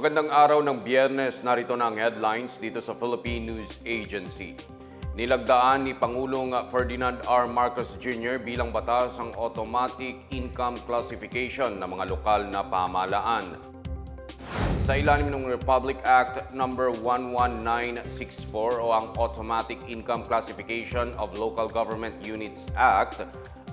Magandang araw ng biyernes, narito na ang headlines dito sa Philippine News Agency. Nilagdaan ni Pangulong Ferdinand R. Marcos Jr. bilang batas ang automatic income classification ng mga lokal na pamahalaan. Sa ilalim ng Republic Act No. 11964 o ang Automatic Income Classification of Local Government Units Act,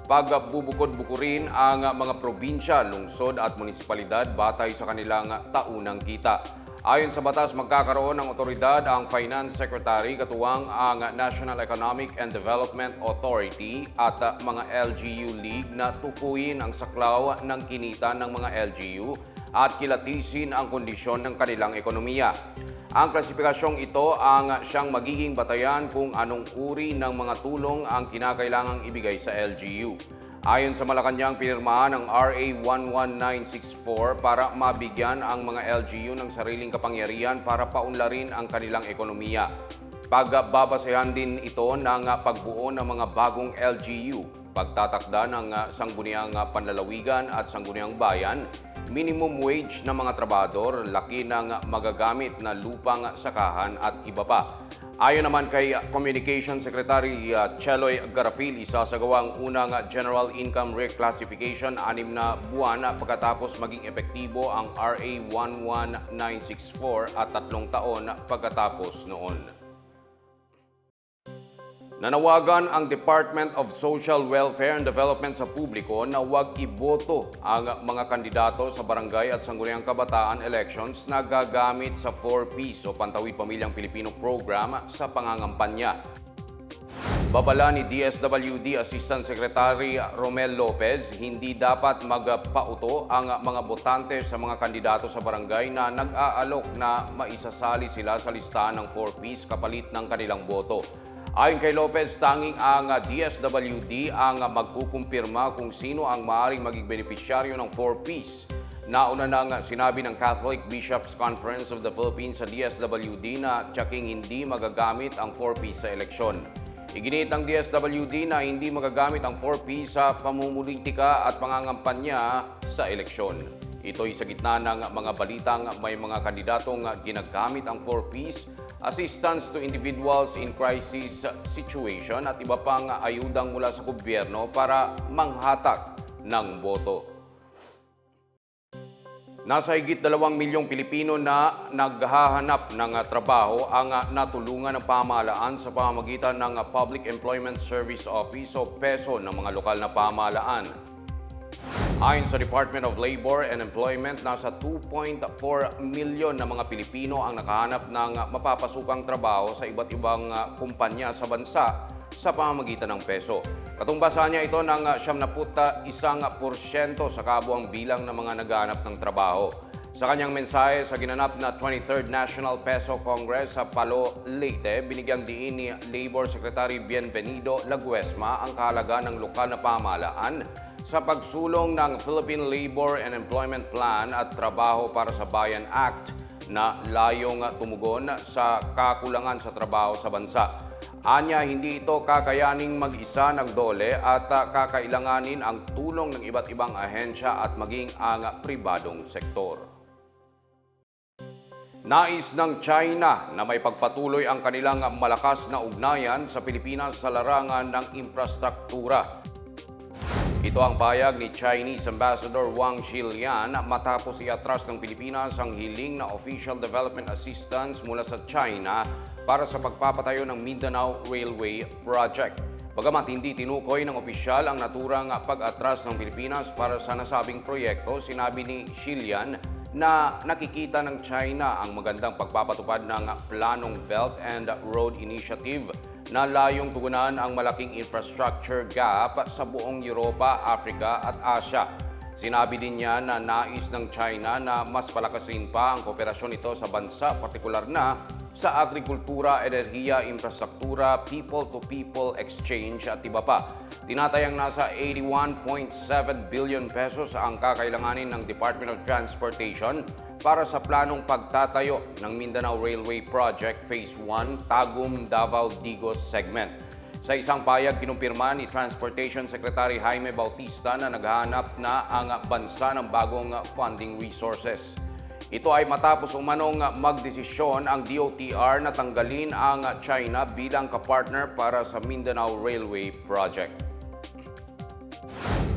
pagbubukod-bukurin ang mga probinsya, lungsod at munisipalidad batay sa kanilang taunang kita. Ayon sa batas, magkakaroon ng otoridad ang Finance Secretary katuwang ang National Economic and Development Authority at mga LGU League na tukuyin ang saklaw ng kinita ng mga LGU at kilatisin ang kondisyon ng kanilang ekonomiya. Ang klasipikasyong ito ang siyang magiging batayan kung anong uri ng mga tulong ang kinakailangang ibigay sa LGU. Ayon sa Malacanang, pinirmahan ng RA 11964 para mabigyan ang mga LGU ng sariling kapangyarihan para paunlarin ang kanilang ekonomiya. Pagbabasehan din ito ng pagbuo ng mga bagong LGU, pagtatakda ng sangguniang panlalawigan at sangguniang bayan, minimum wage ng mga trabador, laki ng magagamit na lupang sakahan at iba pa. Ayon naman kay Communication Secretary uh, Cheloy Garafil, isasagawa ang unang General Income Reclassification anim na buwan pagkatapos maging epektibo ang RA 11964 at tatlong taon pagkatapos noon. Nanawagan ang Department of Social Welfare and Development sa publiko na huwag iboto ang mga kandidato sa barangay at sangguniang kabataan elections na gagamit sa 4Ps o Pantawid Pamilyang Pilipino program sa pangangampanya. Babala ni DSWD Assistant Secretary Romel Lopez, hindi dapat magpauto ang mga botante sa mga kandidato sa barangay na nag-aalok na maisasali sila sa listahan ng 4Ps kapalit ng kanilang boto. Ayon kay Lopez, tanging ang DSWD ang magkukumpirma kung sino ang maaaring maging benepisyaryo ng 4Ps. Nauna nang sinabi ng Catholic Bishops Conference of the Philippines sa DSWD na tsaking hindi magagamit ang 4Ps sa eleksyon. Iginit ng DSWD na hindi magagamit ang 4Ps sa pamumulitika at pangangampanya sa eleksyon. Ito'y sa gitna ng mga balitang may mga kandidatong ginagamit ang 4Ps assistance to individuals in crisis situation at iba pang ayudang mula sa gobyerno para manghatak ng boto. Nasa higit dalawang milyong Pilipino na naghahanap ng trabaho ang natulungan ng pamahalaan sa pamamagitan ng Public Employment Service Office o PESO ng mga lokal na pamahalaan. Ayon sa Department of Labor and Employment, nasa 2.4 milyon na mga Pilipino ang nakahanap ng mapapasukang trabaho sa iba't ibang uh, kumpanya sa bansa sa pamamagitan ng peso. Katumbasan niya ito ng 71% sa kabuang bilang ng mga naghahanap ng trabaho. Sa kanyang mensahe sa ginanap na 23rd National Peso Congress sa Palo, Leyte, binigyang diin ni Labor Secretary Bienvenido Laguesma ang kahalaga ng lokal na pamahalaan sa pagsulong ng Philippine Labor and Employment Plan at Trabaho para sa Bayan Act na layong tumugon sa kakulangan sa trabaho sa bansa. Anya, hindi ito kakayaning mag-isa ng dole at kakailanganin ang tulong ng iba't ibang ahensya at maging ang pribadong sektor. Nais ng China na may pagpatuloy ang kanilang malakas na ugnayan sa Pilipinas sa larangan ng infrastruktura. Ito ang payag ni Chinese Ambassador Wang Xilian matapos iatras ng Pilipinas ang hiling na official development assistance mula sa China para sa pagpapatayo ng Mindanao Railway Project. Bagamat hindi tinukoy ng opisyal ang naturang pag-atras ng Pilipinas para sa nasabing proyekto, sinabi ni Xilian na nakikita ng China ang magandang pagpapatupad ng planong Belt and Road Initiative na layong tugunan ang malaking infrastructure gap sa buong Europa, Africa at Asia. Sinabi din niya na nais ng China na mas palakasin pa ang kooperasyon nito sa bansa, partikular na sa agrikultura, enerhiya, infrastruktura, people-to-people exchange at iba pa. Tinatayang nasa 81.7 billion pesos ang kakailanganin ng Department of Transportation para sa planong pagtatayo ng Mindanao Railway Project Phase 1 Tagum Davao Digos segment. Sa isang payag, kinumpirma ni Transportation Secretary Jaime Bautista na naghahanap na ang bansa ng bagong funding resources. Ito ay matapos umanong magdesisyon ang DOTR na tanggalin ang China bilang kapartner para sa Mindanao Railway Project.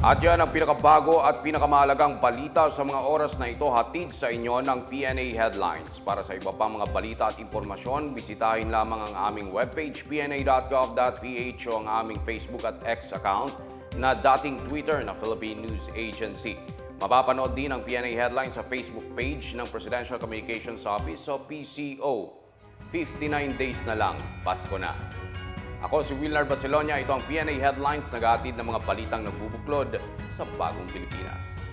At yan ang pinakabago at pinakamahalagang balita sa mga oras na ito hatid sa inyo ng PNA Headlines. Para sa iba pang mga balita at impormasyon, bisitahin lamang ang aming webpage pna.gov.ph o ang aming Facebook at X account na dating Twitter na Philippine News Agency. Mapapanood din ang PNA Headlines sa Facebook page ng Presidential Communications Office o PCO. 59 days na lang, Pasko na. Ako si Wilnar Baselonia, ito ang PNA Headlines, nag ng mga balitang nagbubuklod sa bagong Pilipinas.